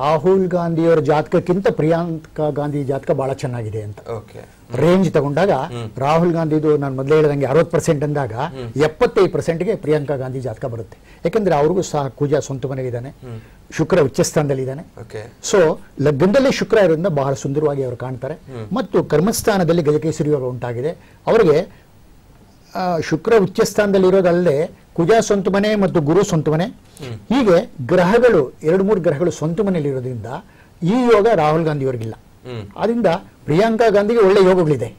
ರಾಹುಲ್ ಗಾಂಧಿಯವರ ಜಾತಕಕ್ಕಿಂತ ಪ್ರಿಯಾಂಕಾ ಗಾಂಧಿ ಜಾತಕ ಬಹಳ ಚೆನ್ನಾಗಿದೆ ಅಂತ. ರೇಂಜ್ ತಗೊಂಡಾಗ ರಾಹುಲ್ ಗಾಂಧಿದು ನಾನು ಮೊದಲೇ ಹೇಳಿದಂಗೆ ಅರವತ್ತು ಪರ್ಸೆಂಟ್ ಅಂದಾಗ ಎಪ್ಪತ್ತೈದು ಪರ್ಸೆಂಟ್ಗೆ ಪ್ರಿಯಾಂಕಾ ಗಾಂಧಿ ಜಾತಕ ಬರುತ್ತೆ. ಯಾಕಂದ್ರೆ ಅವ್ರಿಗೂ ಸಹ ಕುಜ ಸ್ವಂತ ಮನೆಗಿದ್ದಾನೆ ಶುಕ್ರ ಉಚ್ಚಸ್ಥಾನದಲ್ಲಿದ್ದಾನೆ ಓಕೆ. ಸೊ ಲಗ್ನದಲ್ಲಿ ಶುಕ್ರ ಇರೋದ್ರಿಂದ ಬಹಳ ಸುಂದರವಾಗಿ ಅವರು ಕಾಣ್ತಾರೆ. ಮತ್ತು ಕರ್ಮಸ್ಥಾನದಲ್ಲಿ ಗಜಕೇಸರಿ ಯೋಗ ಉಂಟಾಗಿದೆ. ಅವರಿಗೆ ಶುಕ್ರ ಉಚ್ಚಸ್ಥಾನದಲ್ಲಿ ಇರೋದಲ್ಲದೆ ಕುಜ ಸ್ವಂತ ಮನೆ ಮತ್ತು ಗುರು ಸ್ವಂತ ಮನೆ. ಹೀಗೆ ಗ್ರಹಗಳು ಎರಡು ಮೂರು ಗ್ರಹಗಳು ಸ್ವಂತ ಮನೆಯಲ್ಲಿ ಇರೋದ್ರಿಂದ ಈ ಯೋಗ ರಾಹುಲ್ ಗಾಂಧಿ ಅವರಿಗಿಲ್ಲ ಆದ್ರಿಂದ ಪ್ರಿಯಾಂಕಾ ಗಾಂಧಿಗೆ ಒಳ್ಳೆ ಯೋಗಗಳಿದೆ.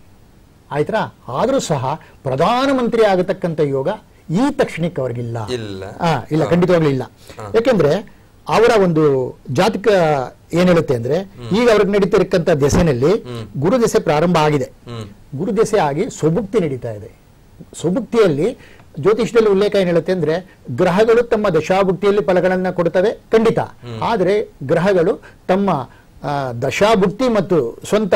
ಆಯ್ತಾ ಆದರೂ ಸಹ ಪ್ರಧಾನಮಂತ್ರಿ ಆಗತಕ್ಕಂಥ ಯೋಗ ಈ ತಕ್ಷಣಕ್ಕೆ ಅವ್ರಿಗಿಲ್ಲ. ಇಲ್ಲ. ಖಂಡಿತವಾಗ್ಲೂ ಇಲ್ಲ. ಯಾಕೆಂದ್ರೆ ಅವರ ಒಂದು ಜಾತಿಕ ಏನ್ ಹೇಳುತ್ತೆ ಅಂದ್ರೆ ಈಗ ಅವ್ರಿಗೆ ನಡೀತಿರಕ್ಕಂತ ದೆಸೆನಲ್ಲಿ ಗುರು ದೆಸೆ ಪ್ರಾರಂಭ ಆಗಿದೆ. ಗುರು ದೆಸೆ ಆಗಿ ಸೊಬುಕ್ತಿ ನಡೀತಾ ಇದೆ. ಸ್ವಭುಕ್ತಿಯಲ್ಲಿ ಜ್ಯೋತಿಷದಲ್ಲಿ ಉಲ್ಲೇಖ ಏನ್ ಹೇಳುತ್ತೆ ಅಂದ್ರೆ ಗ್ರಹಗಳು ತಮ್ಮ ದಶಾಭುಕ್ತಿಯಲ್ಲಿ ಫಲಗಳನ್ನ ಕೊಡ್ತವೆ ಖಂಡಿತ. ಆದ್ರೆ ಗ್ರಹಗಳು ತಮ್ಮ ದಶಾಭುಕ್ತಿ ಮತ್ತು ಸ್ವಂತ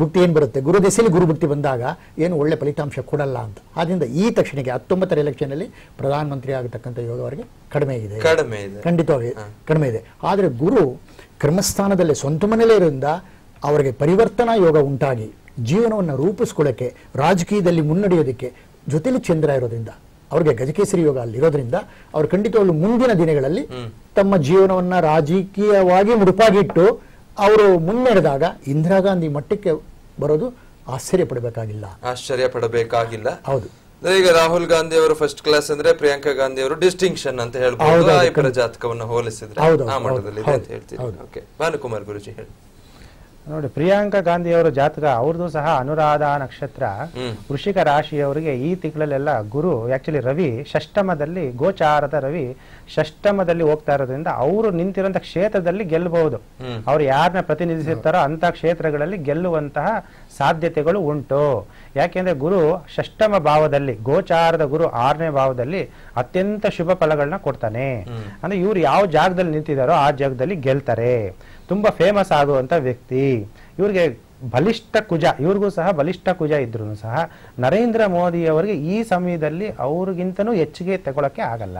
ಭುಕ್ತಿ ಏನ್ ಬರುತ್ತೆ? ಗುರು ದೆಸೆಯಲ್ಲಿ ಗುರು ಭುಕ್ತಿ ಬಂದಾಗ ಏನು ಒಳ್ಳೆ ಫಲಿತಾಂಶ ಕೊಡಲ್ಲ ಅಂತ. ಆದ್ರಿಂದ ಈ ತಕ್ಷಣಕ್ಕೆ ಹತ್ತೊಂಬತ್ತರ ಎಲೆಕ್ಷನ್ ಅಲ್ಲಿ ಪ್ರಧಾನಮಂತ್ರಿ ಆಗತಕ್ಕಂಥ ಯೋಗ ಅವರಿಗೆ ಕಡಿಮೆ ಇದೆ. ಕಡಿಮೆ ಇದೆ. ಖಂಡಿತವಾಗಿ ಕಡಿಮೆ ಇದೆ. ಆದರೆ ಗುರು ಕ್ರಮಸ್ಥಾನದಲ್ಲಿ ಸ್ವಂತ ಮನೆಯಲ್ಲೇ ಇರೋದ್ರಿಂದ ಅವರಿಗೆ ಪರಿವರ್ತನಾ ಯೋಗ ಉಂಟಾಗಿ ಜೀವನವನ್ನು ರೂಪಿಸ್ಕೊಳ್ಳೋಕ್ಕೆ ರಾಜಕೀಯದಲ್ಲಿ ಮುನ್ನಡೆಯೋದಕ್ಕೆ ಜೊತೆಲಿ ಚಂದ್ರ ಇರೋದ್ರಿಂದ ಅವ್ರಿಗೆ ಗಜಕೇಸರಿ ಯೋಗ ಅಲ್ಲಿರೋದ್ರಿಂದ ಅವ್ರು ಖಂಡಿತವಾಗ್ಲೂ ಮುಂದಿನ ದಿನಗಳಲ್ಲಿ ತಮ್ಮ ಜೀವನವನ್ನ ರಾಜಕೀಯವಾಗಿ ಮುಡುಪಾಗಿಟ್ಟು ಅವರು ಮುನ್ನಡೆದಾಗ ಇಂದಿರಾ ಗಾಂಧಿ ಮಟ್ಟಕ್ಕೆ ಬರೋದು ಆಶ್ಚರ್ಯ ಪಡಬೇಕಾಗಿಲ್ಲ. ಆಶ್ಚರ್ಯ ಪಡಬೇಕಾಗಿಲ್ಲ. ಹೌದು. ಈಗ ರಾಹುಲ್ ಗಾಂಧಿ ಅವರು ಫಸ್ಟ್ ಕ್ಲಾಸ್ ಅಂದ್ರೆ ಪ್ರಿಯಾಂಕಾ ಗಾಂಧಿ ಅವರು ಡಿಸ್ಟಿಂಕ್ಷನ್ ಅಂತ ಹೇಳ್ಬೋದು. ಜಾತಕವನ್ನ ಹೋಲಿಸಿದ್ರೆ ಆ ಮಟ್ಟದಲ್ಲಿ ಭಾನುಕುಮಾರ್ ಗುರುಜಿ ಹೇಳಿ. ನೋಡಿ ಪ್ರಿಯಾಂಕಾ ಗಾಂಧಿಯವರ ಜಾತಕ ಅವ್ರದ್ದು ಸಹ ಅನುರಾಧ ನಕ್ಷತ್ರ. ವೃಷಿಕ ರಾಶಿಯವರಿಗೆ ಈ ತಿಂಗಳಲ್ಲೆಲ್ಲ ಗುರು ಆಕ್ಚುಲಿ ರವಿ ಷಷ್ಟಮದಲ್ಲಿ ಗೋಚಾರದ ರವಿ ಷಷ್ಟಮದಲ್ಲಿ ಹೋಗ್ತಾ ಇರೋದ್ರಿಂದ ಅವರು ನಿಂತಿರುವಂತಹ ಕ್ಷೇತ್ರದಲ್ಲಿ ಗೆಲ್ಲಬಹುದು. ಅವ್ರು ಯಾರನ್ನ ಪ್ರತಿನಿಧಿಸಿರ್ತಾರೋ ಅಂತ ಕ್ಷೇತ್ರಗಳಲ್ಲಿ ಗೆಲ್ಲುವಂತಹ ಸಾಧ್ಯತೆಗಳು ಉಂಟು. ಯಾಕೆಂದ್ರೆ ಗುರು ಷಷ್ಟಮ ಭಾವದಲ್ಲಿ ಗೋಚಾರದ ಗುರು ಆರನೇ ಭಾವದಲ್ಲಿ ಅತ್ಯಂತ ಶುಭ ಫಲಗಳನ್ನ ಕೊಡ್ತಾನೆ. ಅಂದ್ರೆ ಇವ್ರು ಯಾವ ಜಾಗದಲ್ಲಿ ನಿಂತಿದಾರೋ ಆ ಜಾಗದಲ್ಲಿ ಗೆಲ್ತಾರೆ. ತುಂಬಾ ಫೇಮಸ್ ಆಗುವಂತ ವ್ಯಕ್ತಿ. ಇವ್ರಿಗೆ ಬಲಿಷ್ಠ ಕುಜ ಇವ್ರಿಗೂ ಸಹ ಬಲಿಷ್ಠ ಕುಜ ಇದ್ರು ಸಹ ನರೇಂದ್ರ ಮೋದಿ ಅವರಿಗೆ ಈ ಸಮಯದಲ್ಲಿ ಅವ್ರಿಗಿಂತನೂ ಹೆಚ್ಚಿಗೆ ತಗೊಳಕ್ಕೆ ಆಗಲ್ಲ.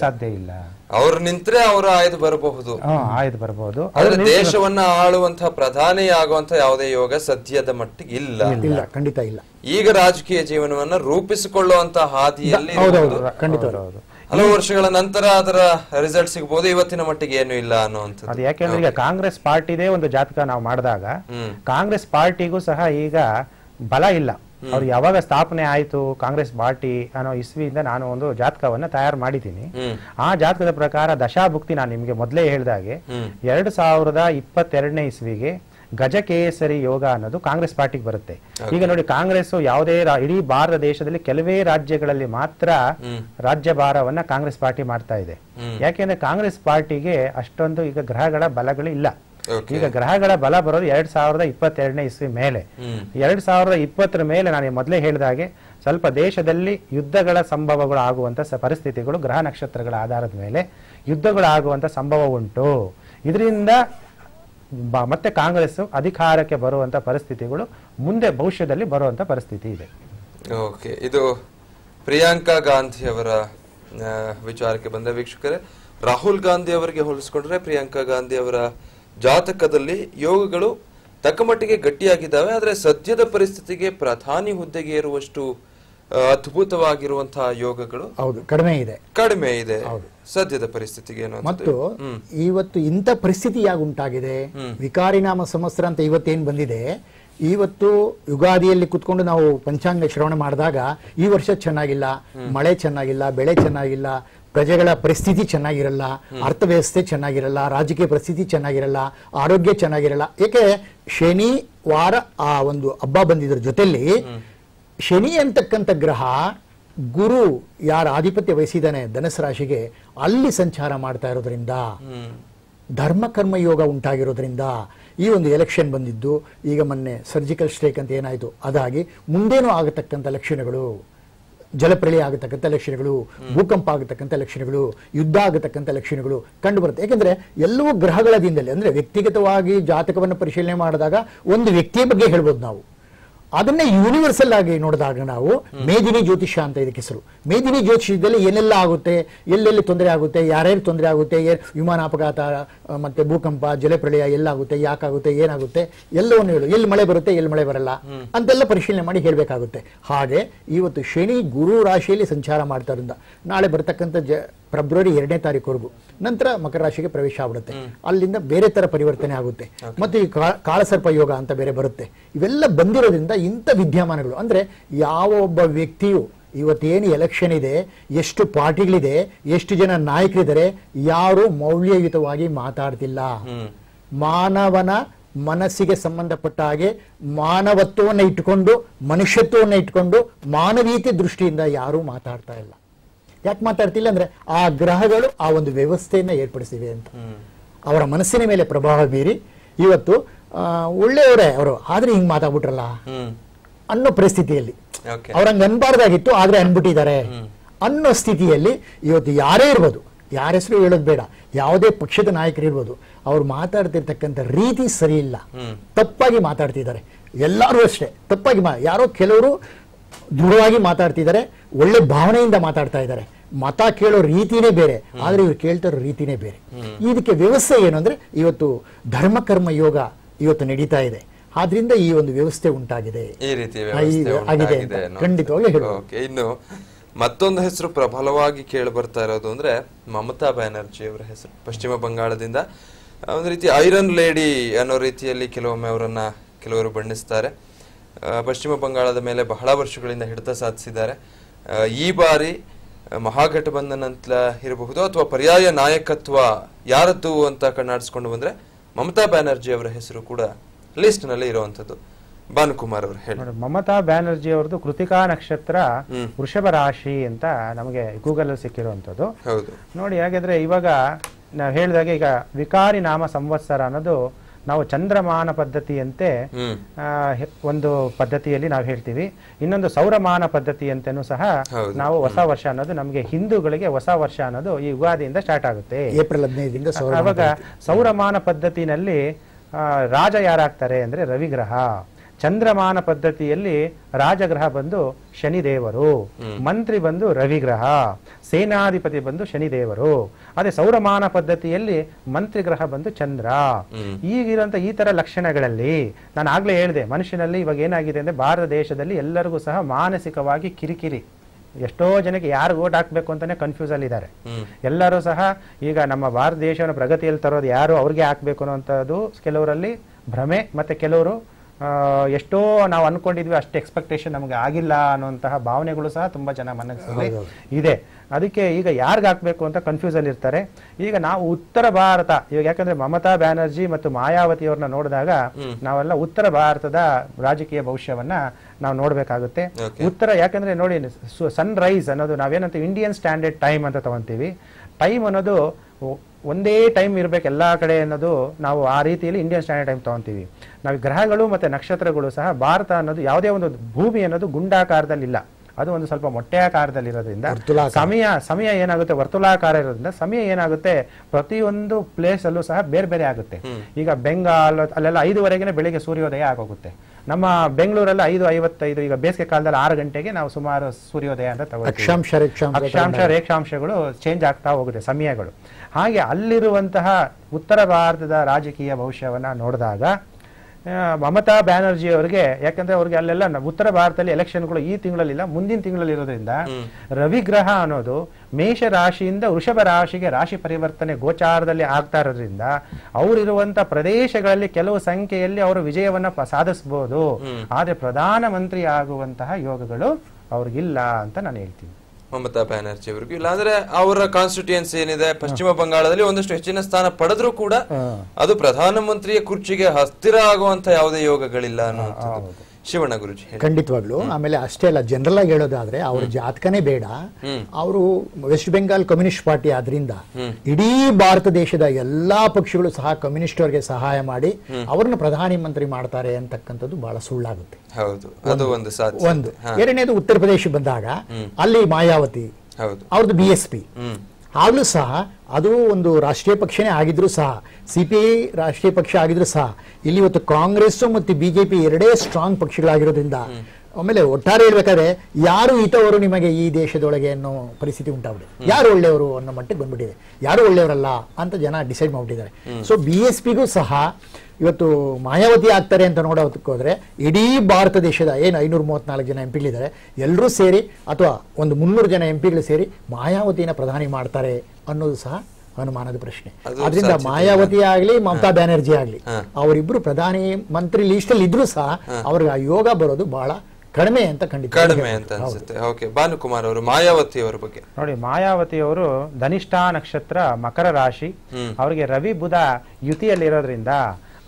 ಸಾಧ್ಯ ಇಲ್ಲ. ಅವ್ರು ನಿಂತ್ರೆ ಅವರು ಆಯ್ದು ಬರಬಹುದು. ಆಯ್ದು ಬರಬಹುದು. ಆದ್ರೆ ದೇಶವನ್ನ ಆಳುವಂತಹ ಪ್ರಧಾನಿ ಆಗುವಂತ ಯಾವುದೇ ಯೋಗ ಸದ್ಯದ ಮಟ್ಟಿಗೆ ಇಲ್ಲ. ಇಲ್ಲ ಖಂಡಿತ ಇಲ್ಲ. ಈಗ ರಾಜಕೀಯ ಜೀವನವನ್ನ ರೂಪಿಸಿಕೊಳ್ಳುವಂತ ಹಾದಿಯಲ್ಲಿ. ಖಂಡಿತ. ಹಲವು ವರ್ಷಗಳ ನಂತರ ಅದರ ರಿಸಲ್ಟ್ ಸಿಗಬಹುದು ಇವತ್ತಿನ ಮಟ್ಟಿಗೆ ಏನು ಇಲ್ಲ ಅನ್ನುವಂಥದ್ದು. ಅದು ಯಾಕೆಂದ್ರೆ ಈಗ ಕಾಂಗ್ರೆಸ್ ಪಾರ್ಟಿದೇ ಒಂದು ಜಾತಕ ನಾವು ಮಾಡಿದಾಗ ಕಾಂಗ್ರೆಸ್ ಪಾರ್ಟಿಗೂ ಸಹ ಈಗ ಬಲ ಇಲ್ಲ. ಅವ್ರು ಯಾವಾಗ ಸ್ಥಾಪನೆ ಆಯ್ತು ಕಾಂಗ್ರೆಸ್ ಪಾರ್ಟಿ ಅನ್ನೋ ಇಸ್ವಿಯಿಂದ ನಾನು ಒಂದು ಜಾತಕವನ್ನ ತಯಾರು ಮಾಡಿದ್ದೀನಿ. ಆ ಜಾತಕದ ಪ್ರಕಾರ ದಶಾಭುಕ್ತಿ ನಾನು ನಿಮಗೆ ಮೊದಲೇ ಹೇಳಿದಾಗೆ ಎರಡು ಸಾವಿರದ ಇಪ್ಪತ್ತೆರಡನೇ ಇಸ್ವಿಗೆ ಗಜಕೇಸರಿ ಯೋಗ ಅನ್ನೋದು ಕಾಂಗ್ರೆಸ್ ಪಾರ್ಟಿಗೆ ಬರುತ್ತೆ. ಈಗ ನೋಡಿ ಕಾಂಗ್ರೆಸ್ ಯಾವುದೇ ಇಡೀ ಭಾರತ ದೇಶದಲ್ಲಿ ಕೆಲವೇ ರಾಜ್ಯಗಳಲ್ಲಿ ಮಾತ್ರ ರಾಜ್ಯ ಭಾರವನ್ನ ಕಾಂಗ್ರೆಸ್ ಪಾರ್ಟಿ ಮಾಡ್ತಾ ಇದೆ. ಯಾಕೆಂದ್ರೆ ಕಾಂಗ್ರೆಸ್ ಪಾರ್ಟಿಗೆ ಅಷ್ಟೊಂದು ಈಗ ಗ್ರಹಗಳ ಬಲಗಳು ಇಲ್ಲ. ಈಗ ಗ್ರಹಗಳ ಬಲ ಬರೋದು ಎರಡ್ ಸಾವಿರದ ಇಪ್ಪತ್ತೆರಡನೇ ಇಸ್ವಿ ಮೇಲೆ. ಎರಡ್ ಸಾವಿರದ ಇಪ್ಪತ್ತರ ಮೇಲೆ ನಾನು ಮೊದಲೇ ಹೇಳಿದಾಗೆ ಸ್ವಲ್ಪ ದೇಶದಲ್ಲಿ ಯುದ್ಧಗಳ ಸಂಭವಗಳು ಆಗುವಂತ ಪರಿಸ್ಥಿತಿಗಳು ಗ್ರಹ ನಕ್ಷತ್ರಗಳ ಆಧಾರದ ಮೇಲೆ ಯುದ್ಧಗಳು ಆಗುವಂತ ಸಂಭವ ಉಂಟು. ಇದರಿಂದ ಮತ್ತೆ ಕಾಂಗ್ರೆಸ್ ಅಧಿಕಾರಕ್ಕೆ ಬರುವಂತ ಪರಿಸ್ಥಿತಿಗಳು ಮುಂದೆ ಭವಿಷ್ಯದಲ್ಲಿ ಬರುವಂತ ಪರಿಸ್ಥಿತಿ ಇದೆ. ಓಕೆ ಇದು ಪ್ರಿಯಾಂಕಾ ಗಾಂಧಿ ಅವರ ವಿಚಾರಕ್ಕೆ ಬಂದ ವೀಕ್ಷಕರೇ ರಾಹುಲ್ ಗಾಂಧಿ ಅವರಿಗೆ ಹೋಲಿಸ್ಕೊಂಡ್ರೆ ಪ್ರಿಯಾಂಕಾ ಗಾಂಧಿ ಅವರ ಜಾತಕದಲ್ಲಿ ಯೋಗಗಳು ತಕ್ಕಮಟ್ಟಿಗೆ ಗಟ್ಟಿಯಾಗಿದ್ದಾವೆ ಆದರೆ ಸದ್ಯದ ಪರಿಸ್ಥಿತಿಗೆ ಪ್ರಧಾನಿ ಹುದ್ದೆಗೆ ಇರುವಷ್ಟು ಅದ್ಭುತವಾಗಿರುವಂತಹ ಯೋಗಗಳು ಹೌದು ಕಡಿಮೆ ಇದೆ. ಕಡಿಮೆ ಇದೆ. ಸದ್ಯದ ಪರಿಸ್ಥಿತಿಗೆ ಮತ್ತು ಇವತ್ತು ಇಂಥ ಪರಿಸ್ಥಿತಿ ಯಾಕೆ ಉಂಟಾಗಿದೆ ವಿಕಾರಿನಾಮ ಸಮಸ್ಯೆ ಅಂತ ಇವತ್ತೇನ್ ಬಂದಿದೆ ಇವತ್ತು ಯುಗಾದಿಯಲ್ಲಿ ಕುತ್ಕೊಂಡು ನಾವು ಪಂಚಾಂಗ ಶ್ರವಣ ಮಾಡಿದಾಗ ಈ ವರ್ಷ ಚೆನ್ನಾಗಿಲ್ಲ ಮಳೆ ಚೆನ್ನಾಗಿಲ್ಲ ಬೆಳೆ ಚೆನ್ನಾಗಿಲ್ಲ ಪ್ರಜೆಗಳ ಪರಿಸ್ಥಿತಿ ಚೆನ್ನಾಗಿರಲ್ಲ ಅರ್ಥವ್ಯವಸ್ಥೆ ಚೆನ್ನಾಗಿರಲ್ಲ ರಾಜಕೀಯ ಪರಿಸ್ಥಿತಿ ಚೆನ್ನಾಗಿರಲ್ಲ ಆರೋಗ್ಯ ಚೆನ್ನಾಗಿರಲ್ಲ. ಏಕೆ ಶನಿ ವಾರ ಆ ಒಂದು ಹಬ್ಬ ಬಂದಿದ್ರ ಜೊತೆಲಿ ಶನಿ ಅಂತಕ್ಕಂಥ ಗ್ರಹ ಗುರು ಯಾರ ಆಧಿಪತ್ಯ ವಹಿಸಿದಾನೆ ಧನಸ್ ರಾಶಿಗೆ ಅಲ್ಲಿ ಸಂಚಾರ ಮಾಡ್ತಾ ಇರೋದ್ರಿಂದ ಧರ್ಮ ಕರ್ಮ ಯೋಗ ಉಂಟಾಗಿರೋದ್ರಿಂದ ಈ ಒಂದು ಎಲೆಕ್ಷನ್ ಬಂದಿದ್ದು ಈಗ ಮೊನ್ನೆ ಸರ್ಜಿಕಲ್ ಸ್ಟ್ರೈಕ್ ಅಂತ ಏನಾಯಿತು ಅದಾಗಿ ಮುಂದೇನೂ ಆಗತಕ್ಕಂಥ ಲಕ್ಷಣಗಳು ಜಲಪ್ರಳಯ ಆಗತಕ್ಕಂಥ ಲಕ್ಷಣಗಳು ಭೂಕಂಪ ಆಗತಕ್ಕಂಥ ಲಕ್ಷಣಗಳು ಯುದ್ಧ ಆಗತಕ್ಕಂಥ ಲಕ್ಷಣಗಳು ಕಂಡು ಬರುತ್ತೆ ಯಾಕೆಂದ್ರೆ ಎಲ್ಲವೂ ಗ್ರಹಗಳ ದಿನದಲ್ಲಿ ಅಂದ್ರೆ ವ್ಯಕ್ತಿಗತವಾಗಿ ಜಾತಕವನ್ನು ಪರಿಶೀಲನೆ ಮಾಡಿದಾಗ ಒಂದು ವ್ಯಕ್ತಿಯ ಬಗ್ಗೆ ಹೇಳ್ಬೋದು ನಾವು. ಅದನ್ನೇ ಯೂನಿವರ್ಸಲ್ ಆಗಿ ನೋಡಿದಾಗ ನಾವು ಮೇದಿನಿ ಜ್ಯೋತಿಷ ಅಂತ ಇದಕ್ಕೆ ಹೆಸರು. ಮೇದಿನಿ ಜ್ಯೋತಿಷದಲ್ಲಿ ಏನೆಲ್ಲ ಆಗುತ್ತೆ ಎಲ್ಲೆಲ್ಲಿ ತೊಂದರೆ ಆಗುತ್ತೆ ಯಾರ್ಯಾರು ತೊಂದರೆ ಆಗುತ್ತೆ ವಿಮಾನ ಅಪಘಾತ ಮತ್ತೆ ಭೂಕಂಪ ಜಲಪ್ರಳಯ ಎಲ್ಲಾಗುತ್ತೆ ಯಾಕಾಗುತ್ತೆ ಏನಾಗುತ್ತೆ ಎಲ್ಲವನ್ನು ಹೇಳು. ಎಲ್ಲಿ ಮಳೆ ಬರುತ್ತೆ ಎಲ್ಲಿ ಮಳೆ ಬರಲ್ಲ. ಅಂತೆಲ್ಲ ಪರಿಶೀಲನೆ ಮಾಡಿ ಹೇಳಬೇಕಾಗುತ್ತೆ. ಹಾಗೆ ಇವತ್ತು ಶನಿ ಗುರು ರಾಶಿಯಲ್ಲಿ ಸಂಚಾರ ಮಾಡ್ತಾರಿಂದ ನಾಳೆ ಬರ್ತಕ್ಕಂಥ ಜ ಫೆಬ್ರವರಿ ಎರಡನೇ ತಾರೀಕುವರೆಗೂ. ನಂತರ ಮಕರ ರಾಶಿಗೆ ಪ್ರವೇಶ ಆಗ್ಬಿಡುತ್ತೆ. ಅಲ್ಲಿಂದ ಬೇರೆ ತರ ಪರಿವರ್ತನೆ ಆಗುತ್ತೆ. ಮತ್ತೆ ಈ ಕಾ- ಕಾಳಸರ್ಪ ಯೋಗ ಅಂತ ಬೇರೆ ಬರುತ್ತೆ. ಇವೆಲ್ಲ ಬಂದಿರೋದ್ರಿಂದ ಇಂಥ ವಿದ್ಯಮಾನಗಳು. ಅಂದ್ರೆ ಯಾವ ಒಬ್ಬ ವ್ಯಕ್ತಿಯು ಇವತ್ತೇನು ಎಲೆಕ್ಷನ್ ಇದೆ ಎಷ್ಟು ಪಾರ್ಟಿಗಳಿದೆ ಎಷ್ಟು ಜನ ನಾಯಕರಿದ್ದಾರೆ ಯಾರು ಮೌಲ್ಯಯುತವಾಗಿ ಮಾತಾಡ್ತಿಲ್ಲ. ಮಾನವನ ಮನಸ್ಸಿಗೆ ಸಂಬಂಧಪಟ್ಟ ಹಾಗೆ ಮಾನವತ್ವವನ್ನು ಇಟ್ಕೊಂಡು ಮನುಷ್ಯತ್ವವನ್ನು ಇಟ್ಕೊಂಡು ಮಾನವೀಯತೆ ದೃಷ್ಟಿಯಿಂದ ಯಾರೂ ಮಾತಾಡ್ತಾ ಇಲ್ಲ. ಯಾಕೆ ಮಾತಾಡ್ತಿಲ್ಲ ಅಂದ್ರೆ ಆ ಗ್ರಹಗಳು ಆ ಒಂದು ವ್ಯವಸ್ಥೆಯನ್ನ ಏರ್ಪಡಿಸಿವೆ ಅಂತ. ಅವರ ಮನಸ್ಸಿನ ಮೇಲೆ ಪ್ರಭಾವ ಬೀರಿ ಇವತ್ತು ಒಳ್ಳೆಯವರೇ ಅವರು. ಆದ್ರೆ ಹಿಂಗ್ ಮಾತಾಡ್ಬಿಟ್ರಲ್ಲ? ಅನ್ನೋ ಪರಿಸ್ಥಿತಿಯಲ್ಲಿ. ಅವ್ರಂಗ್ ಅನ್ಬಾರ್ದಾಗಿತ್ತು ಆದ್ರೆ ಅನ್ಬಿಟ್ಟಿದ್ದಾರೆ. ಅನ್ನೋ ಸ್ಥಿತಿಯಲ್ಲಿ ಇವತ್ತು ಯಾರೇ ಇರ್ಬೋದು ಯಾರ ಹೆಸರು ಹೇಳೋದು ಬೇಡ ಯಾವುದೇ ಪಕ್ಷದ ನಾಯಕರು ಇರ್ಬೋದು ಅವ್ರು ಮಾತಾಡ್ತಿರ್ತಕ್ಕಂಥ ರೀತಿ ಸರಿ ಇಲ್ಲ. ತಪ್ಪಾಗಿ ಮಾತಾಡ್ತಿದ್ದಾರೆ. ಎಲ್ಲರೂ ಅಷ್ಟೇ. ತಪ್ಪಾಗಿ ಮಾ ಯಾರೋ ಕೆಲವರು ದೃಢವಾಗಿ ಮಾತಾಡ್ತಿದ್ದಾರೆ ಒಳ್ಳೆ ಭಾವನೆಯಿಂದ ಮಾತಾಡ್ತಾ ಇದ್ದಾರೆ. ಮತ ಕೇಳೋ ರೀತಿನೇ ಬೇರೆ ಆದ್ರೆ ಇವ್ರು ಕೇಳ್ತಾ ಇರೋ ರೀತಿನೇ ಬೇರೆ. ಇದಕ್ಕೆ ವ್ಯವಸ್ಥೆ ಏನು ಅಂದ್ರೆ ಇವತ್ತು ಧರ್ಮ ಕರ್ಮ ಯೋಗ ಇವತ್ತು ನಡೀತಾ ಇದೆ. ಆದ್ರಿಂದ ಈ ಒಂದು ವ್ಯವಸ್ಥೆ ಉಂಟಾಗಿದೆ. ಈ ರೀತಿ ಆಗಿದೆ ಖಂಡಿತವಾಗಿ ಇನ್ನು ಮತ್ತೊಂದು ಹೆಸರು ಪ್ರಬಲವಾಗಿ ಕೇಳಿ ಬರ್ತಾ ಇರೋದು ಅಂದ್ರೆ ಮಮತಾ ಬ್ಯಾನರ್ಜಿ ಅವರ ಹೆಸರು ಪಶ್ಚಿಮ ಬಂಗಾಳದಿಂದ. ಒಂದು ರೀತಿ ಐರನ್ ಲೇಡಿ ಅನ್ನೋ ರೀತಿಯಲ್ಲಿ ಕೆಲವೊಮ್ಮೆ ಅವರನ್ನ ಕೆಲವರು ಬಣ್ಣಿಸ್ತಾರೆ. ಪಶ್ಚಿಮ ಬಂಗಾಳದ ಮೇಲೆ ಬಹಳ ವರ್ಷಗಳಿಂದ ಹಿಡಿತ ಸಾಧಿಸಿದ್ದಾರೆ. ಈ ಬಾರಿ ಮಹಾಗಠಬಂಧನ್ ಅಂತ ಇರಬಹುದು ಅಥವಾ ಪರ್ಯಾಯ ನಾಯಕತ್ವ ಯಾರದ್ದು ಅಂತ ಕಣ್ಣಾಡಿಸ್ಕೊಂಡು ಬಂದ್ರೆ ಮಮತಾ ಬ್ಯಾನರ್ಜಿ ಅವರ ಹೆಸರು ಕೂಡ ಲಿಸ್ಟ್ನಲ್ಲಿ ಇರುವಂತದ್ದು ಭಾನುಕುಮಾರ್ ಅವರು ಹೇಳಿ. ಮಮತಾ ಬ್ಯಾನರ್ಜಿ ಅವ್ರದ್ದು ಕೃತಿಕಾ ನಕ್ಷತ್ರ ವೃಷಭ ರಾಶಿ ಅಂತ ನಮಗೆ ಗೂಗಲ್ ಅಲ್ಲಿ ಸಿಕ್ಕಿರುವಂತದ್ದು ಹೌದು. ನೋಡಿ ಹಾಗಾದ್ರೆ ಇವಾಗ ನಾವು ಹೇಳಿದಾಗ ಈಗ ವಿಕಾರಿ ನಾಮ ಸಂವತ್ಸರ ಅನ್ನೋದು ನಾವು ಚಂದ್ರಮಾನ ಪದ್ಧತಿಯಂತೆ ಆ, ಒಂದು ಪದ್ಧತಿಯಲ್ಲಿ ನಾವು ಹೇಳ್ತೀವಿ. ಇನ್ನೊಂದು ಸೌರಮಾನ ಪದ್ಧತಿಯಂತೆನೂ ಸಹ ನಾವು ಹೊಸ ವರ್ಷ ಅನ್ನೋದು ನಮಗೆ ಹಿಂದೂಗಳಿಗೆ ಹೊಸ ವರ್ಷ ಅನ್ನೋದು ಈ ಯುಗಾದಿಯಿಂದ ಸ್ಟಾರ್ಟ್ ಆಗುತ್ತೆ. ಏಪ್ರಿಲ್ ಹದಿನೈದರಿಂದ ಅವಾಗ ಸೌರಮಾನ ಪದ್ಧತಿನಲ್ಲಿ ಆ, ರಾಜ ಯಾರಾಗ್ತಾರೆ ಅಂದ್ರೆ ರವಿಗ್ರಹ. ಚಂದ್ರಮಾನ ಪದ್ಧತಿಯಲ್ಲಿ ರಾಜಗ್ರಹ ಬಂದು ಶನಿದೇವರು ಮಂತ್ರಿ ಬಂದು ರವಿಗ್ರಹ ಸೇನಾಧಿಪತಿ ಬಂದು ಶನಿದೇವರು. ಅದೇ ಸೌರಮಾನ ಪದ್ಧತಿಯಲ್ಲಿ ಮಂತ್ರಿ ಗ್ರಹ ಬಂದು ಚಂದ್ರ. ಈಗಿರುವಂತ ಈ ತರ ಲಕ್ಷಣಗಳಲ್ಲಿ ನಾನು ಆಗ್ಲೇ ಹೇಳಿದೆ ಮನುಷ್ಯನಲ್ಲಿ ಇವಾಗ ಏನಾಗಿದೆ ಅಂದ್ರೆ ಭಾರತ ದೇಶದಲ್ಲಿ ಎಲ್ಲರಿಗೂ ಸಹ ಮಾನಸಿಕವಾಗಿ ಕಿರಿಕಿರಿ. ಎಷ್ಟೋ ಜನಕ್ಕೆ ಯಾರು ಓಟ್ ಹಾಕ್ಬೇಕು ಅಂತಾನೆ ಕನ್ಫ್ಯೂಸ್ ಅಲ್ಲಿ ಇದ್ದಾರೆ. ಎಲ್ಲರೂ ಸಹ ಈಗ ನಮ್ಮ ಭಾರತ ದೇಶವನ್ನು ಪ್ರಗತಿಯಲ್ಲಿ ತರೋದು ಯಾರು ಅವ್ರಿಗೆ ಹಾಕ್ಬೇಕು ಅನ್ನೋಂಥದ್ದು ಕೆಲವರಲ್ಲಿ ಭ್ರಮೆ ಮತ್ತೆ ಕೆಲವರು ಎಷ್ಟೋ ನಾವು ಅನ್ಕೊಂಡಿದ್ವಿ ಅಷ್ಟು ಎಕ್ಸ್ಪೆಕ್ಟೇಷನ್ ನಮಗೆ ಆಗಿಲ್ಲ ಅನ್ನುವಂತಹ ಭಾವನೆಗಳು ಸಹ ತುಂಬಾ ಜನ ಮನಸ್ಸಲ್ಲಿ ಇದೆ. ಅದಕ್ಕೆ ಈಗ ಯಾರ್ಗ್ ಹಾಕ್ಬೇಕು ಅಂತ ಕನ್ಫ್ಯೂಸ್ ಅಲ್ಲಿ ಇರ್ತಾರೆ. ಈಗ ನಾವು ಉತ್ತರ ಭಾರತ ಇವಾಗ ಯಾಕಂದ್ರೆ ಮಮತಾ ಬ್ಯಾನರ್ಜಿ ಮತ್ತು ಮಾಯಾವತಿ ಅವ್ರನ್ನ ನೋಡಿದಾಗ ನಾವೆಲ್ಲ ಉತ್ತರ ಭಾರತದ ರಾಜಕೀಯ ಭವಿಷ್ಯವನ್ನ ನಾವು ನೋಡ್ಬೇಕಾಗುತ್ತೆ. ಉತ್ತರ ಯಾಕಂದ್ರೆ ನೋಡಿ ಸನ್ ರೈಸ್ ಅನ್ನೋದು ನಾವೇನಂತ ಇಂಡಿಯನ್ ಸ್ಟ್ಯಾಂಡರ್ಡ್ ಟೈಮ್ ಅಂತ ತಗೊಂತೀವಿ. ಟೈಮ್ ಅನ್ನೋದು ಒಂದೇ ಟೈಮ್ ಇರಬೇಕು ಎಲ್ಲ ಕಡೆ ಅನ್ನೋದು ನಾವು ಆ ರೀತಿಯಲ್ಲಿ ಇಂಡಿಯನ್ ಸ್ಟ್ಯಾಂಡರ್ಡ್ ಟೈಮ್ ತಗೊಂತೀವಿ. ನಾವು ಗ್ರಹಗಳು ಮತ್ತೆ ನಕ್ಷತ್ರಗಳು ಸಹ ಭಾರತ ಅನ್ನೋದು ಯಾವುದೇ ಒಂದು ಭೂಮಿ ಅನ್ನೋದು ಗುಂಡಾಕಾರದಲ್ಲಿ ಇಲ್ಲ ಅದು ಒಂದು ಸ್ವಲ್ಪ ಮೊಟ್ಟೆಯಾಕಾರದಲ್ಲಿ ಇರೋದ್ರಿಂದ ವರ್ತುಲಾಕಾರ. ಸಮಯ ಸಮಯ ಏನಾಗುತ್ತೆ? ವರ್ತುಲಾಕಾರ ಇರೋದ್ರಿಂದ ಸಮಯ ಏನಾಗುತ್ತೆ? ಪ್ರತಿಯೊಂದು ಪ್ಲೇಸ್ ಅಲ್ಲೂ ಸಹ ಬೇರೆ ಬೇರೆ ಆಗುತ್ತೆ. ಈಗ ಬೆಂಗಾಲ್ ಅಲ್ಲೆಲ್ಲ ಐದುವರೆಗೆ ಬೆಳಿಗ್ಗೆ ಸೂರ್ಯೋದಯ ಆಗೋಗುತ್ತೆ. ನಮ್ಮ ಬೆಂಗಳೂರಲ್ಲಿ ಐದು ಐವತ್ತೈದು ಈಗ ಬೇಸಿಗೆ ಕಾಲದಲ್ಲಿ ಆರು ಗಂಟೆಗೆ ನಾವು ಸುಮಾರು ಸೂರ್ಯೋದಯ ಅಂತ ತಗೊಳ್ತೀವಿ. ಅಕ್ಷಾಂಶ ರೇಖಾಂಶಗಳು ಚೇಂಜ್ ಆಗ್ತಾ ಹೋಗುತ್ತೆ ಸಮಯಗಳು. ಹಾಗೆ ಅಲ್ಲಿರುವಂತಹ ಉತ್ತರ ಭಾರತದ ರಾಜಕೀಯ ಭವಿಷ್ಯವನ್ನ ನೋಡಿದಾಗ ಮಮತಾ ಬ್ಯಾನರ್ಜಿ ಅವರಿಗೆ ಯಾಕಂದ್ರೆ ಅವ್ರಿಗೆ ಅಲ್ಲೆಲ್ಲ ಉತ್ತರ ಭಾರತದಲ್ಲಿ ಎಲೆಕ್ಷನ್ಗಳು ಈ ತಿಂಗಳಲ್ಲಿಲ್ಲ ಮುಂದಿನ ತಿಂಗಳಲ್ಲಿ ಇರೋದ್ರಿಂದ ರವಿಗ್ರಹ ಅನ್ನೋದು ಮೇಷ ರಾಶಿಯಿಂದ ವೃಷಭ ರಾಶಿಗೆ ರಾಶಿ ಪರಿವರ್ತನೆ ಗೋಚಾರದಲ್ಲಿ ಆಗ್ತಾ ಇರೋದ್ರಿಂದ ಅವರಿರುವಂತ ಪ್ರದೇಶಗಳಲ್ಲಿ ಕೆಲವು ಸಂಖ್ಯೆಯಲ್ಲಿ ಅವರು ವಿಜಯವನ್ನ ಸಾಧಿಸಬಹುದು ಆದ್ರೆ ಪ್ರಧಾನ ಮಂತ್ರಿ ಆಗುವಂತಹ ಯೋಗಗಳು ಅವ್ರಿಗಿಲ್ಲ ಅಂತ ನಾನು ಹೇಳ್ತೀನಿ. ಮಮತಾ ಬ್ಯಾನರ್ಜಿ ಅವರಿಗೂ. ಇಲ್ಲಾಂದ್ರೆ ಅವರ ಕಾನ್ಸ್ಟಿಟ್ಯೂಯನ್ಸ್ ಏನಿದೆ ಪಶ್ಚಿಮ ಬಂಗಾಳದಲ್ಲಿ ಒಂದಷ್ಟು ಹೆಚ್ಚಿನ ಸ್ಥಾನ ಪಡೆದ್ರು ಕೂಡ ಅದು ಪ್ರಧಾನಮಂತ್ರಿಯ ಕುರ್ಚಿಗೆ ಹತ್ತಿರ ಆಗುವಂತ ಯಾವುದೇ ಯೋಗಗಳಿಲ್ಲ ಅನ್ನುವಂಥದ್ದು. ಶಿವಣ್ಣ ಗುರುಜಿ. ಖಂಡಿತವಾಗ್ಲು. ಆಮೇಲೆ ಅಷ್ಟೇ ಅಲ್ಲ ಜನರಲ್ ಆಗಿ ಹೇಳೋದಾದ್ರೆ ಅವ್ರ ಜಾತಕನೇ ಬೇಡ. ಅವರು ವೆಸ್ಟ್ ಬೆಂಗಾಲ್ ಕಮ್ಯುನಿಸ್ಟ್ ಪಾರ್ಟಿ ಆದ್ರಿಂದ ಇಡೀ ಭಾರತ ದೇಶದ ಎಲ್ಲಾ ಪಕ್ಷಗಳು ಸಹ ಕಮ್ಯುನಿಸ್ಟ್ ಅವರಿಗೆ ಸಹಾಯ ಮಾಡಿ ಅವ್ರನ್ನ ಪ್ರಧಾನಿ ಮಂತ್ರಿ ಮಾಡ್ತಾರೆ ಅಂತಕ್ಕಂಥದ್ದು ಬಹಳ ಸುಳ್ಳಾಗುತ್ತೆ. ಹೌದು. ಒಂದು. ಎರಡನೇದು ಉತ್ತರ ಪ್ರದೇಶ ಬಂದಾಗ ಅಲ್ಲಿ ಮಾಯಾವತಿ ಹೌದು. ಅವ್ರದ್ದು ಬಿ ಎಸ್ ಪಿ ಆಗಲೂ ಸಹ ಅದು ಒಂದು ರಾಷ್ಟ್ರೀಯ ಪಕ್ಷನೇ ಆಗಿದ್ರು ಸಹ ಸಿ ಪಿ ಐ ರಾಷ್ಟ್ರೀಯ ಪಕ್ಷ ಆಗಿದ್ರು ಸಹ ಇಲ್ಲಿ ಇವತ್ತು ಕಾಂಗ್ರೆಸ್ ಮತ್ತು ಬಿಜೆಪಿ ಎರಡೇ ಸ್ಟ್ರಾಂಗ್ ಪಕ್ಷಗಳಾಗಿರೋದ್ರಿಂದ ಆಮೇಲೆ ಒಟ್ಟಾರೆ ಹೇಳ್ಬೇಕಾದ್ರೆ ಯಾರು ಇತವರು ನಿಮಗೆ ಈ ದೇಶದೊಳಗೆ ಅನ್ನೋ ಪರಿಸ್ಥಿತಿ ಉಂಟಾಗ್ಬಿಟ್ಟಿದೆ. ಯಾರು ಒಳ್ಳೆಯವರು ಅನ್ನೋ ಮಟ್ಟಿಗೆ ಬಂದ್ಬಿಟ್ಟಿದೆ. ಯಾರು ಒಳ್ಳೆಯವರಲ್ಲ ಅಂತ ಜನ ಡಿಸೈಡ್ ಮಾಡಿಬಿಟ್ಟಿದ್ದಾರೆ. ಸೊ ಬಿ ಎಸ್ ಪಿಗೂ ಸಹ ಇವತ್ತು ಮಾಯಾವತಿ ಆಗ್ತಾರೆ ಅಂತ ನೋಡೋದಕ್ಕೆ ಹೋದ್ರೆ ಇಡೀ ಭಾರತ ದೇಶದ ಏನು ಐನೂರ ಮೂವತ್ನಾಲ್ಕು ಜನ ಎಂ ಪಿಗಳಿದ್ದಾರೆ ಎಲ್ಲರೂ ಸೇರಿ ಅಥವಾ ಒಂದು ಮುನ್ನೂರು ಜನ ಎಂ ಪಿಗಳು ಸೇರಿ ಮಾಯಾವತಿನ ಪ್ರಧಾನಿ ಮಾಡ್ತಾರೆ ಅನ್ನೋದು ಸಹ ಅನುಮಾನದ ಪ್ರಶ್ನೆ. ಅದು ಅದರಿಂದ ಮಾಯಾವತಿ ಆಗಲಿ ಮಮತಾ ಬ್ಯಾನರ್ಜಿ ಆಗಲಿ ಅವರಿಬ್ರು ಪ್ರಧಾನಿ ಮಂತ್ರಿ ಲಿಸ್ಟ್ ಅಲ್ಲಿ ಇದ್ರೂ ಸಹ ಅವ್ರಿಗೆ ಆ ಯೋಗ ಬರೋದು ಬಹಳ ಕಡಿಮೆ ಅಂತ ಖಂಡಿತ ಕಡಿಮೆ ಅಂತ ಅನ್ಸುತ್ತೆ. ಓಕೆ ಭಾನುಕುಮಾರ್ ಅವರು ಮಾಯಾವತಿ ಅವರ ಬಗ್ಗೆ. ನೋಡಿ ಮಾಯಾವತಿಯವರು ಧನಿಷ್ಠಾ ನಕ್ಷತ್ರ ಮಕರ ರಾಶಿ ಅವರಿಗೆ ರವಿ ಬುಧ ಯುತಿಯಲ್ಲಿರೋದ್ರಿಂದ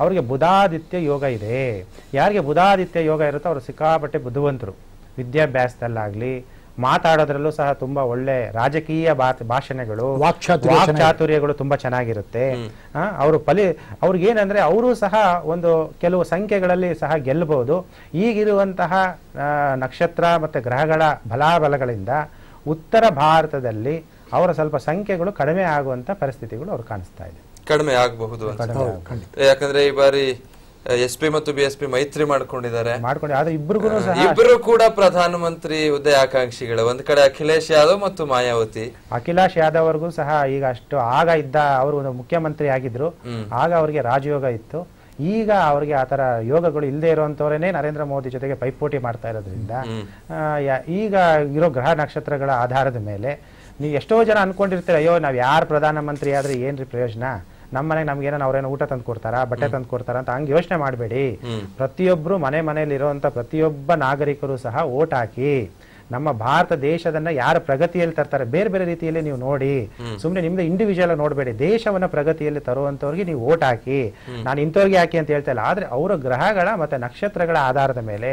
ಅವರಿಗೆ ಬುಧಾದಿತ್ಯ ಯೋಗ ಇದೆ. ಯಾರಿಗೆ ಬುಧಾದಿತ್ಯ ಯೋಗ ಇರುತ್ತೋ ಅವರು ಸಿಕ್ಕಾಪಟ್ಟೆ ಬುದ್ಧಿವಂತರು. ವಿದ್ಯಾಭ್ಯಾಸದಲ್ಲಾಗಲಿ ಮಾತಾಡೋದ್ರಲ್ಲೂ ಸಹ ತುಂಬಾ ಒಳ್ಳೆ ರಾಜಕೀಯ ಬಾ- ಭಾಷಣಗಳು ಚಾತುರ್ಯಗಳು ವಾಕ್ಚಾತುರ್ಯಗಳು ತುಂಬಾ ಚೆನ್ನಾಗಿರುತ್ತೆ. ಅವರು ಫಲಿ ಅವ್ರಿಗೇನಂದ್ರೆ ಅವರು ಸಹ ಒಂದು ಕೆಲವು ಸಂಖ್ಯೆಗಳಲ್ಲಿ ಸಹ ಗೆಲ್ಲಬಹುದು ಈಗಿರುವಂತಹ ನಕ್ಷತ್ರ ಮತ್ತೆ ಗ್ರಹಗಳ ಬಲಾಬಲಗಳಿಂದ ಉತ್ತರ ಭಾರತದಲ್ಲಿ ಅವರ ಸ್ವಲ್ಪ ಸಂಖ್ಯೆಗಳು ಕಡಿಮೆ ಆಗುವಂತ ಪರಿಸ್ಥಿತಿಗಳು ಅವ್ರು ಕಾಣಿಸ್ತಾ ಇದೆ. ಕಡಿಮೆ ಆಗಬಹುದು ಯಾಕಂದ್ರೆ ಈ ಬಾರಿ ಎಸ್ ಪಿ ಮತ್ತು ಬಿ ಎಸ್ ಪಿ ಮೈತ್ರಿ ಮಾಡ್ಕೊಂಡಿದ್ದಾರೆ. ಇಬ್ಬರು ಕೂಡ ಪ್ರಧಾನಮಂತ್ರಿ ಹುದ್ದೆ ಆಕಾಂಕ್ಷಿಗಳು ಒಂದ್ ಕಡೆ ಅಖಿಲೇಶ್ ಯಾದವ್ ಮತ್ತು ಮಾಯಾವತಿ. ಅಖಿಲೇಶ್ ಯಾದವ್ ಅವ್ರಿಗೂ ಸಹ ಈಗ ಅಷ್ಟು ಆಗ ಇದ್ದ ಅವರು ಮುಖ್ಯಮಂತ್ರಿ ಆಗಿದ್ರು. ಆಗ ಅವರಿಗೆ ರಾಜಯೋಗ ಇತ್ತು. ಈಗ ಅವರಿಗೆ ಆ ತರ ಯೋಗಗಳು ಇಲ್ಲದೆ ಇರುವಂತವರೇನೆ ನರೇಂದ್ರ ಮೋದಿ ಜೊತೆಗೆ ಪೈಪೋಟಿ ಮಾಡ್ತಾ ಇರೋದ್ರಿಂದ ಈಗ ಇರೋ ಗ್ರಹ ನಕ್ಷತ್ರಗಳ ಆಧಾರದ ಮೇಲೆ ನೀವು ಎಷ್ಟೋ ಜನ ಅನ್ಕೊಂಡಿರ್ತೀರ ಅಯ್ಯೋ ನಾವ್ ಯಾರು ಪ್ರಧಾನಮಂತ್ರಿ ಆದ್ರೆ ಏನ್ರಿ ಪ್ರಯೋಜನ? ನಮ್ಮ ಮನೆಗೆ ನಮ್ಗೆ ಏನೋ ಅವ್ರೇನೋ ಊಟ ತಂದು ಕೊಡ್ತಾರಾ ಬಟ್ಟೆ ತಂದು ಕೊಡ್ತಾರಾ ಅಂತ ಹಂಗೆ ಯೋಚನೆ ಮಾಡಬೇಡಿ. ಪ್ರತಿಯೊಬ್ರು ಮನೆ ಮನೆಯಲ್ಲಿ ಇರುವಂತ ಪ್ರತಿಯೊಬ್ಬ ನಾಗರಿಕರು ಸಹ ಓಟ್ ಹಾಕಿ ನಮ್ಮ ಭಾರತ ದೇಶದನ್ನ ಯಾರು ಪ್ರಗತಿಯಲ್ಲಿ ತರ್ತಾರೆ ಬೇರೆ ಬೇರೆ ರೀತಿಯಲ್ಲಿ ನೀವು ನೋಡಿ. ಸುಮ್ಮನೆ ನಿಮ್ದು ಇಂಡಿವಿಜುವಲ್ ನೋಡಬೇಡಿ. ದೇಶವನ್ನ ಪ್ರಗತಿಯಲ್ಲಿ ತರುವಂತವ್ರಿಗೆ ನೀವು ಓಟ್ ಹಾಕಿ. ನಾನು ಇಂಥವ್ರಿಗೆ ಹಾಕಿ ಅಂತ ಹೇಳ್ತಾ ಇಲ್ಲ. ಆದ್ರೆ ಅವರ ಗ್ರಹಗಳ ಮತ್ತೆ ನಕ್ಷತ್ರಗಳ ಆಧಾರದ ಮೇಲೆ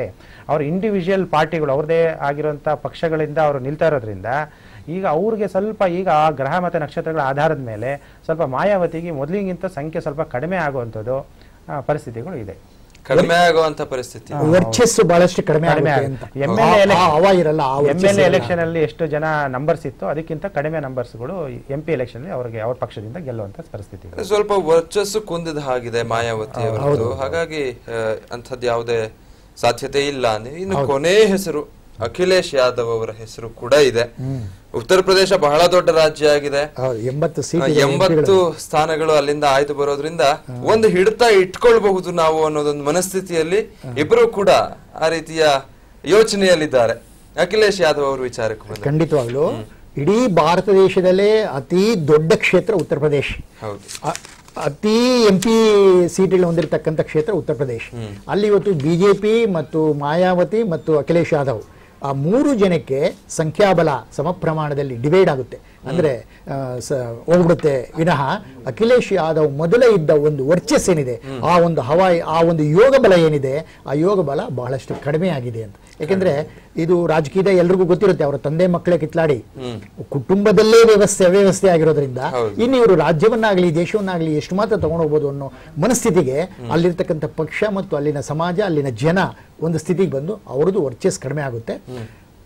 ಅವ್ರ ಇಂಡಿವಿಜುವಲ್ ಪಾರ್ಟಿಗಳು ಅವ್ರದೇ ಆಗಿರುವಂತ ಪಕ್ಷಗಳಿಂದ ಅವರು ನಿಲ್ತಾ ಇರೋದ್ರಿಂದ ಈಗ ಅವ್ರಿಗೆ ಸ್ವಲ್ಪ ಈಗ ಆ ಗ್ರಹ ಮತ್ತೆ ನಕ್ಷತ್ರಗಳ ಆಧಾರದ ಮೇಲೆ ಸ್ವಲ್ಪ ಮಾಯಾವತಿಗೆ ಮೊದಲಿಗಿಂತ ಸಂಖ್ಯೆ ಸ್ವಲ್ಪ ಕಡಿಮೆ ಆಗುವಂಥದ್ದು ಆ, ಪರಿಸ್ಥಿತಿಗಳು ಇದೆ. ಕಡಿಮೆ ಆಗುವಂತ ಪರಿಸ್ಥಿತಿ. ವರ್ಚಸ್ಸು ಬಹಳಷ್ಟು ಕಡಿಮೆ ಆ ಎಲ್. ಎಲೆಕ್ಷನ್ ಅಲ್ಲಿ. ಎಷ್ಟು ಜನ ನಂಬರ್ಸ್ ಇತ್ತು ಅದಕ್ಕಿಂತ ಕಡಿಮೆ ನಂಬರ್ಸ್ಗಳು ಎಂ ಪಿ ಎಲೆಕ್ಷನ್ ಅಲ್ಲಿ ಅವರಿಗೆ ಅವ್ರ ಪಕ್ಷದಿಂದ ಗೆಲ್ಲುವಂತ ಪರಿಸ್ಥಿತಿ ಸ್ವಲ್ಪ ವರ್ಚಸ್ಸು ಕುಂದಿದ ಹಾಗಿದೆ ಮಾಯಾವತಿ ಅವರದ್ದು ಹಾಗಾಗಿ ಅಂಥದ್ದು ಯಾವುದೇ ಸಾಧ್ಯತೆ ಇಲ್ಲ. ಅಂದ್ರೆ ಇನ್ನು ಕೊನೆ ಹೆಸರು ಅಖಿಲೇಶ್ ಯಾದವ್ ಅವರ ಹೆಸರು ಕೂಡ ಇದೆ. ಉತ್ತರ ಪ್ರದೇಶ ಬಹಳ ದೊಡ್ಡ ರಾಜ್ಯ ಆಗಿದೆ. ಎಂಬತ್ತು ಎಂಬತ್ತು ಸ್ಥಾನಗಳು ಅಲ್ಲಿಂದ ಆಯ್ತು ಬರೋದ್ರಿಂದ ಒಂದು ಹಿಡಿತ ಇಟ್ಕೊಳ್ಬಹುದು ನಾವು ಅನ್ನೋದೊಂದು ಮನಸ್ಥಿತಿಯಲ್ಲಿ ಇಬ್ಬರು ಕೂಡ ಆ ರೀತಿಯ ಯೋಚನೆಯಲ್ಲಿದ್ದಾರೆ. ಅಖಿಲೇಶ್ ಯಾದವ್ ಅವರು ವಿಚಾರಕ್ಕೆ ಖಂಡಿತವಾಗ್ಲು ಇಡೀ ಭಾರತ ದೇಶದಲ್ಲೇ ಅತಿ ದೊಡ್ಡ ಕ್ಷೇತ್ರ ಉತ್ತರ ಪ್ರದೇಶ. ಹೌದು. ಅತಿ ಎಂ ಪಿ ಸೀಟ್ಗಳು ಹೊಂದಿರತಕ್ಕಂಥ ಕ್ಷೇತ್ರ ಉತ್ತರ ಪ್ರದೇಶ. ಅಲ್ಲಿ ಇವತ್ತು ಬಿಜೆಪಿ ಮತ್ತು ಮಾಯಾವತಿ ಮತ್ತು ಅಖಿಲೇಶ್ ಯಾದವ್. ಆ ಮೂರು ಜನಕ್ಕೆ ಸಂಖ್ಯಾಬಲ ಸಮ ಪ್ರಮಾಣದಲ್ಲಿ ಡಿವೈಡ್ ಆಗುತ್ತೆ. ಅಂದ್ರೆ ಹೋಗ್ಬಿಡುತ್ತೆ. ವಿನಃ ಅಖಿಲೇಶ್ ಯಾದವ್ ಮೊದಲೇ ಇದ್ದ ಒಂದು ವರ್ಚಸ್ ಏನಿದೆ ಆ ಒಂದು ಹವಾಯಿ ಆ ಒಂದು ಯೋಗ ಬಲ ಏನಿದೆ ಆ ಯೋಗ ಬಲ ಬಹಳಷ್ಟು ಕಡಿಮೆ ಆಗಿದೆ ಅಂತ. ಯಾಕೆಂದ್ರೆ ಇದು ರಾಜಕೀಯದ ಎಲ್ರಿಗೂ ಗೊತ್ತಿರುತ್ತೆ ಅವರ ತಂದೆ ಮಕ್ಕಳೇ ಕಿತ್ಲಾಡಿ. ಕುಟುಂಬದಲ್ಲೇ ವ್ಯವಸ್ಥೆ ಅವ್ಯವಸ್ಥೆ ಆಗಿರೋದ್ರಿಂದ ಇನ್ನು ಇವರು ರಾಜ್ಯವನ್ನಾಗಲಿ ದೇಶವನ್ನಾಗಲಿ ಎಷ್ಟು ಮಾತ್ರ ತಗೊಂಡೋಗ್ಬೋದು ಅನ್ನೋ ಮನಸ್ಥಿತಿಗೆ ಅಲ್ಲಿರ್ತಕ್ಕಂಥ ಪಕ್ಷ ಮತ್ತು ಅಲ್ಲಿನ ಸಮಾಜ ಅಲ್ಲಿನ ಜನ ಒಂದು ಸ್ಥಿತಿಗೆ ಬಂದು ಅವ್ರದ್ದು ವರ್ಚಸ್ ಕಡಿಮೆ ಆಗುತ್ತೆ.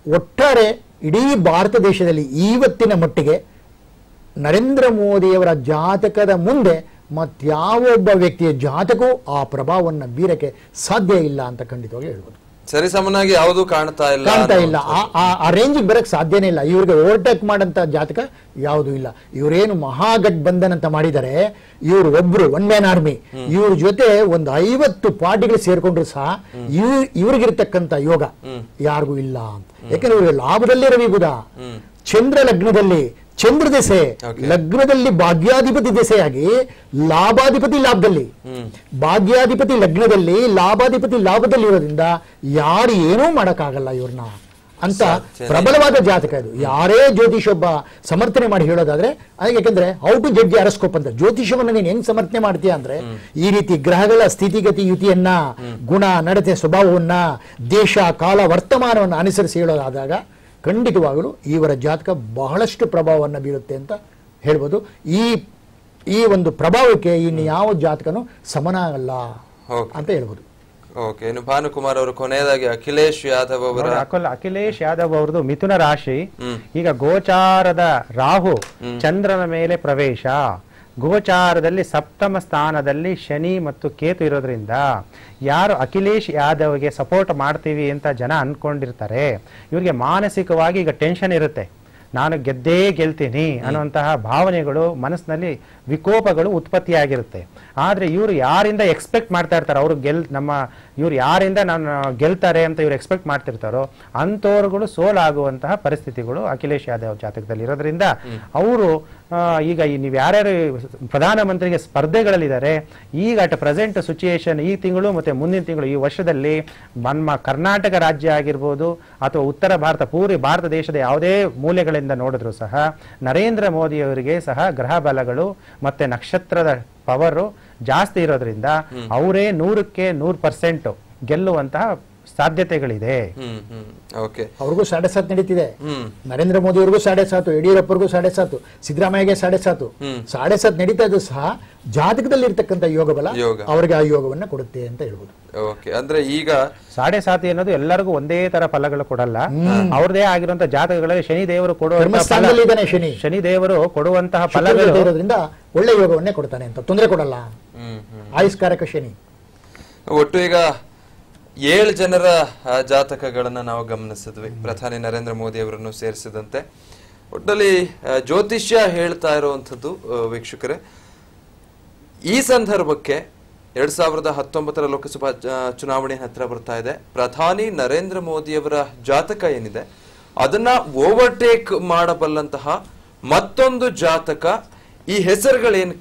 ಒಟ್ಟಾರೆ ಇಡೀ ಭಾರತ ದೇಶದಲ್ಲಿ ಇವತ್ತಿನ ಮಟ್ಟಿಗೆ ನರೇಂದ್ರ ಮೋದಿಯವರ ಜಾತಕದ ಮುಂದೆ ಮತ್ತಾವೊಬ್ಬ ವ್ಯಕ್ತಿಯ ಜಾತಕವೂ ಆ ಪ್ರಭಾವವನ್ನು ಬೀರಕ್ಕೆ ಸಾಧ್ಯ ಇಲ್ಲ ಅಂತ ಖಂಡಿತವಾಗಿ ಹೇಳ್ಬೋದು. ಸರಿಸಮನಾಗಿ ಯಾವುದು ಕಾಣ್ತಾ ಇಲ್ಲ ಕಾಣ್ತಾ ಇಲ್ಲ. ಆ- ರೇಂಜಿಗೆ ಬರಕ್ ಸಾಧ್ಯನೇ ಇಲ್ಲ. ಇವ್ರಿಗೆ ಓವರ್ಟೇಕ್ ಮಾಡಂತ ಜಾತಕ ಯಾವುದೂ ಇಲ್ಲ. ಇವರೇನು ಮಹಾಗಠಬಂಧನ್ ಅಂತ ಮಾಡಿದರೆ ಇವ್ರು ಒಬ್ರು ಒನ್ ಮ್ಯಾನ್ ಆರ್ಮಿ ಇವ್ರ ಜೊತೆ ಒಂದು ಐವತ್ತು ಪಾರ್ಟಿಗಳು ಸೇರ್ಕೊಂಡ್ರು ಸಹ ಇವ್ ಇವ್ರಿಗಿರ್ತಕ್ಕಂತ ಯೋಗ ಯಾರಿಗೂ ಇಲ್ಲ ಅಂತ. ಯಾಕಂದ್ರೆ ಇವ್ರಿಗೆ ಲಾಭದಲ್ಲಿ ರವಿ ಬುಧ ಚಂದ್ರ ಲಗ್ನದಲ್ಲಿ ಚಂದ್ರ ದೆಸೆ ಲಗ್ನದಲ್ಲಿ ಭಾಗ್ಯಾಧಿಪತಿ ದೆಸೆಯಾಗಿ ಲಾಭಾಧಿಪತಿ ಲಾಭದಲ್ಲಿ. ಭಾಗ್ಯಾಧಿಪತಿ ಲಗ್ನದಲ್ಲಿ ಲಾಭಾಧಿಪತಿ ಲಾಭದಲ್ಲಿ ಇರೋದ್ರಿಂದ ಯಾರು ಏನೂ ಮಾಡಕ್ಕಾಗಲ್ಲ ಇವ್ರನ್ನ ಅಂತ ಪ್ರಬಲವಾದ ಜಾತಕ ಇದು. ಯಾರೇ ಜ್ಯೋತಿಷೊಬ್ಬ ಸಮರ್ಥನೆ ಮಾಡಿ ಹೇಳೋದಾದ್ರೆ ಅದಕ್ಕೆ ಯಾಕಂದ್ರೆ ಹೌ ಟು ಜಡ್ಜ್ ಅರಸ್ಕೋಪ್ ಅಂತ. ಜ್ಯೋತಿಷವನ್ನು ನೀನು ಹೆಂಗ್ ಸಮರ್ಥನೆ ಮಾಡ್ತೀಯ ಅಂದ್ರೆ ಈ ರೀತಿ ಗ್ರಹಗಳ ಸ್ಥಿತಿಗತಿ ಯುತಿಯನ್ನ ಗುಣ ನಡತೆ ಸ್ವಭಾವವನ್ನ ದೇಶ ಕಾಲ ವರ್ತಮಾನವನ್ನು ಅನುಸರಿಸಿ ಹೇಳೋದಾದಾಗ ಖಂಡಿತವಾಗಲೂ ಇವರ ಜಾತಕ ಬಹಳಷ್ಟು ಪ್ರಭಾವವನ್ನು ಬೀರುತ್ತೆ ಅಂತ ಹೇಳ್ಬೋದು. ಈ ಈ ಒಂದು ಪ್ರಭಾವಕ್ಕೆ ಇನ್ನು ಯಾವ ಜಾತಕನೂ ಸಮನಾಗಲ್ಲ. ಅಂತ ಹೇಳ್ಬೋದು. ಓಕೆ ಇನ್ನು ಭಾನುಕುಮಾರ್ ಅವರು ಕೊನೆಯದಾಗಿ ಅಖಿಲೇಶ್ ಯಾದವ್ ಅವರ ಅಖಿಲೇಶ್ ಯಾದವ್ ಅವರದು ಮಿಥುನ ರಾಶಿ. ಈಗ ಗೋಚಾರದ ರಾಹು ಚಂದ್ರನ ಮೇಲೆ ಪ್ರವೇಶ. ಗೋಚಾರದಲ್ಲಿ ಸಪ್ತಮ ಸ್ಥಾನದಲ್ಲಿ ಶನಿ ಮತ್ತು ಕೇತು ಇರೋದ್ರಿಂದ ಯಾರು ಅಖಿಲೇಶ್ ಯಾದವ್ಗೆ ಸಪೋರ್ಟ್ ಮಾಡ್ತೀವಿ ಅಂತ ಜನ ಅನ್ಕೊಂಡಿರ್ತಾರೆ. ಇವರಿಗೆ ಮಾನಸಿಕವಾಗಿ ಈಗ ಟೆನ್ಷನ್ ಇರುತ್ತೆ. ನಾನು ಗೆದ್ದೇ ಗೆಲ್ತೀನಿ ಅನ್ನುವಂತಹ ಭಾವನೆಗಳು ಮನಸ್ಸಿನಲ್ಲಿ ವಿಕೋಪಗಳು ಉತ್ಪತ್ತಿಯಾಗಿರುತ್ತೆ. ಆದರೆ ಇವರು ಯಾರಿಂದ ಎಕ್ಸ್ಪೆಕ್ಟ್ ಮಾಡ್ತಾ ಇರ್ತಾರೆ ಅವರು ಗೆಲ್ ನಮ್ಮ ಇವ್ರು ಯಾರಿಂದ ನಾನು ಗೆಲ್ತಾರೆ ಅಂತ ಇವ್ರು ಎಕ್ಸ್ಪೆಕ್ಟ್ ಮಾಡ್ತಿರ್ತಾರೋ ಅಂಥವ್ರುಗಳು ಸೋಲಾಗುವಂತಹ ಪರಿಸ್ಥಿತಿಗಳು ಅಖಿಲೇಶ್ ಯಾದವ್ ಜಾತಕದಲ್ಲಿ ಇರೋದ್ರಿಂದ ಅವರು ಈಗ ಈ ನೀವು ಯಾರ್ಯಾರು ಪ್ರಧಾನಮಂತ್ರಿಗೆ ಸ್ಪರ್ಧೆಗಳಲ್ಲಿದ್ದಾರೆ ಈಗ ಅಟ್ ಪ್ರೆಸೆಂಟ್ ಸಿಚುಯೇಷನ್ ಈ ತಿಂಗಳು ಮತ್ತೆ ಮುಂದಿನ ತಿಂಗಳು ಈ ವರ್ಷದಲ್ಲಿ ನಮ್ಮ ಕರ್ನಾಟಕ ರಾಜ್ಯ ಆಗಿರ್ಬೋದು ಅಥವಾ ಉತ್ತರ ಭಾರತ ಪೂರಿ ಭಾರತ ದೇಶದ ಯಾವುದೇ ಮೂಲೆಗಳಿಂದ ನೋಡಿದ್ರು ಸಹ ನರೇಂದ್ರ ಮೋದಿಯವರಿಗೆ ಸಹ ಗ್ರಹ ಬಲಗಳು ಮತ್ತೆ ನಕ್ಷತ್ರದ ಪವರು ಜಾಸ್ತಿ ಇರೋದ್ರಿಂದ ಅವರೇ ನೂರಕ್ಕೆ ನೂರು ಪರ್ಸೆಂಟು ಗೆಲ್ಲುವಂತಹ ಸಾಧ್ಯತೆಗಳಿದೆ. ಅವ್ರಿಗೂ ಸಾಡೆ ಸಾತ್ ನಡೀತಿದೆ. ನರೇಂದ್ರ ಮೋದಿ ಅವ್ರಿಗೂ ಸಾಡೆ ಸಾತು ಯಡಿಯೂರಪ್ಪರಿಗೂ ಸಾಡೆ ಸಾತು ಸಿದ್ದರಾಮಯ್ಯಗೆ ಸಾಡೆ ಸಾತು. ಸಾಡೆ ಸಾತ್ ನಡೀತಾ ಇದ್ದು ಸಹ ಜಾತಕದಲ್ಲಿ ಇರ್ತಕ್ಕಂಥ ಯೋಗ ಬಲ ಅವ್ರಿಗೆ ಆ ಯೋಗವನ್ನ ಕೊಡುತ್ತೆ ಅಂತ ಹೇಳ್ಬೋದು. ಓಕೆ ಅಂದ್ರೆ ಈಗ ಸಾಡೆ ಸಾತಿ ಅನ್ನೋದು ಎಲ್ಲರಿಗೂ ಒಂದೇ ತರ ಫಲಗಳು ಕೊಡಲ್ಲ. ಅವ್ರದೇ ಆಗಿರುವಂತಹ ಜಾತಕಗಳಲ್ಲಿ ಶನಿ ದೇವರು ಇದ್ದಾನೆ ಶನಿ. ಶನಿ ದೇವರು ಕೊಡುವಂತಹ ಫಲಗಳು ಇರೋದ್ರಿಂದ ಒಳ್ಳೆ ಯೋಗವನ್ನೇ ಕೊಡ್ತಾನೆ ಅಂತ ತೊಂದರೆ ಕೊಡಲ್ಲ. ಆಯುಷ್ಕಾರಕ ಶನಿ. ಒಟ್ಟು ಈಗ ಏಳು ಜನರ ಜಾತಕಗಳನ್ನು ನಾವು ಗಮನಿಸಿದ್ವಿ. ಪ್ರಧಾನಿ ನರೇಂದ್ರ ಮೋದಿ ಅವರನ್ನು ಸೇರಿಸಿದಂತೆ. ಒಟ್ಟಲ್ಲಿ ಜ್ಯೋತಿಷ್ಯ ಹೇಳ್ತಾ ಇರುವಂಥದ್ದು ವೀಕ್ಷಕರೇ. ಈ ಸಂದರ್ಭಕ್ಕೆ ಎರಡ್ ಸಾವಿರದ ಹತ್ತೊಂಬತ್ತರ ಲೋಕಸಭಾ ಚುನಾವಣೆ ಹತ್ರ ಬರ್ತಾ ಇದೆ. ಪ್ರಧಾನಿ ನರೇಂದ್ರ ಮೋದಿಯವರ ಜಾತಕ ಏನಿದೆ, ಅದನ್ನ ಓವರ್ಟೇಕ್ ಮಾಡಬಲ್ಲಂತಹ ಮತ್ತೊಂದು ಜಾತಕ ಈ ಹೆಸರುಗಳೇನು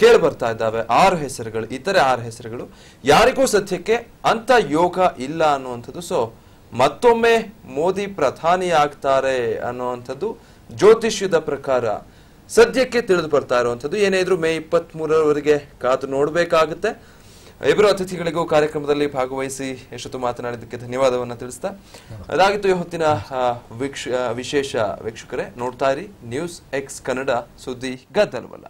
ಕೇಳಿ ಬರ್ತಾ ಇದ್ದಾವೆ, ಆರು ಹೆಸರುಗಳು, ಇತರೆ ಆರು ಹೆಸರುಗಳು, ಯಾರಿಗೂ ಸದ್ಯಕ್ಕೆ ಅಂತ ಯೋಗ ಇಲ್ಲ ಅನ್ನುವಂಥದ್ದು. ಸೊ ಮತ್ತೊಮ್ಮೆ ಮೋದಿ ಪ್ರಧಾನಿ ಆಗ್ತಾರೆ ಅನ್ನುವಂಥದ್ದು ಜ್ಯೋತಿಷ್ಯದ ಪ್ರಕಾರ ಸದ್ಯಕ್ಕೆ ತಿಳಿದು ಬರ್ತಾ ಇರುವಂಥದ್ದು. ಏನೇ ಇದ್ರು ಮೇ ಇಪ್ಪತ್ತ್ ಮೂರರವರೆಗೆ ಕಾದು ನೋಡ್ಬೇಕಾಗುತ್ತೆ. ಇಬ್ಬರು ಅತಿಥಿಗಳಿಗೂ ಕಾರ್ಯಕ್ರಮದಲ್ಲಿ ಭಾಗವಹಿಸಿ ಎಷ್ಟೊತ್ತು ಮಾತನಾಡಿದ್ದಕ್ಕೆ ಧನ್ಯವಾದವನ್ನ ತಿಳಿಸ್ತಾ. ಅದಾಗಿತ್ತು ಈ ಹೊತ್ತಿನ ವಿಶೇಷ ವೀಕ್ಷಕರೇ, ನೋಡ್ತಾ ಇರಿ, ನ್ಯೂಸ್ ಎಕ್ಸ್ ಕನ್ನಡ ಸುದ್ದಿ ಗದ್ದಲವಲ್ಲ.